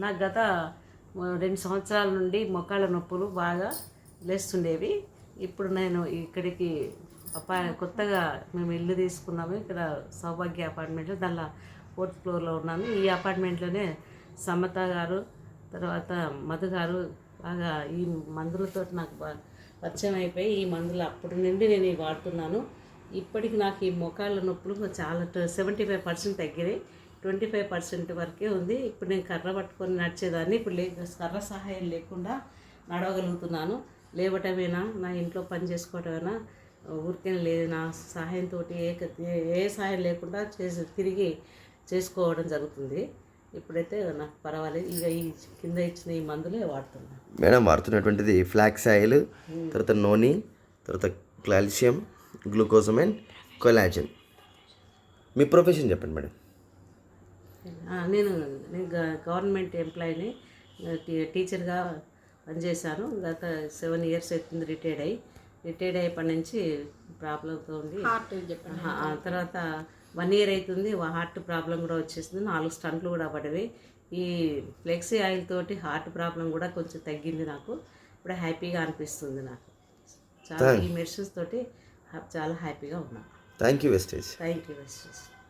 నాకు గత రెండు సంవత్సరాల నుండి మొక్కల నొప్పులు బాగా లేస్తుండేవి. ఇప్పుడు నేను ఇక్కడికి అపా కొత్తగా మేము ఇల్లు తీసుకున్నాము. ఇక్కడ సౌభాగ్య అపార్ట్మెంట్లో దానిలో ఫోర్త్ ఫ్లోర్లో ఉన్నాను ఈ అపార్ట్మెంట్లోనే సమత గారు తర్వాత మధు గారు బాగా ఈ మందులతో నాకు బాగా పరిచయం అయిపోయి ఈ మందులు అప్పటి నుండి నేను వాడుతున్నాను. ఇప్పటికి నాకు ఈ మోకాళ్ళ నొప్పులు చాలా సెవెంటీ ఫైవ్ పర్సెంట్ తగ్గినాయి. ట్వంటీ ఫైవ్ పర్సెంట్ వరకే ఉంది. ఇప్పుడు నేను కర్ర పట్టుకొని నడిచేదాన్ని. ఇప్పుడు లే కర్ర సహాయం లేకుండా నడవగలుగుతున్నాను. లేవటమేనా? నా ఇంట్లో పని చేసుకోవటమేనా? ఊరికే లేదు. నా సహాయంతో ఏ ఏ సహాయం లేకుండా చేసి తిరిగి చేసుకోవడం జరుగుతుంది. ఇప్పుడైతే నాకు పర్వాలేదు. ఇక ఈ కింద ఇచ్చిన ఈ మందులే వాడుతున్నాను మేడం వాడుతున్నటువంటిది ఫ్లాక్స్ ఆయిల్ తర్వాత నూనె తర్వాత కాల్షియం గ్లూకోజమైన్ కొలాజన్ మీ ప్రొఫెషన్ చెప్పండి మేడం. నేను నేను గ- గవర్నమెంట్ ఎంప్లాయీని టీ- టీచర్గా పనిచేశాను. గత సెవెన్ ఇయర్స్ అవుతుంది రిటైర్డ్ అయ్యి. రిటైర్డ్ అయ్యేప్పటి నుంచి ప్రాబ్లంతో ఉంది. తర్వాత వన్ ఇయర్ అవుతుంది. హార్ట్ ప్రాబ్లం కూడా వచ్చేసింది నాలుగు స్టంట్లు కూడా పడవి ఈ ఫ్లెక్సీ ఆయిల్ తోటి హార్ట్ ప్రాబ్లం కూడా కొంచెం తగ్గింది నాకు. ఇప్పుడు హ్యాపీగా అనిపిస్తుంది నాకు. చాలా ఈ మెడిసిన్స్ తోటి చాలా హ్యాపీగా ఉన్నాను thank you Vestige. Thank you west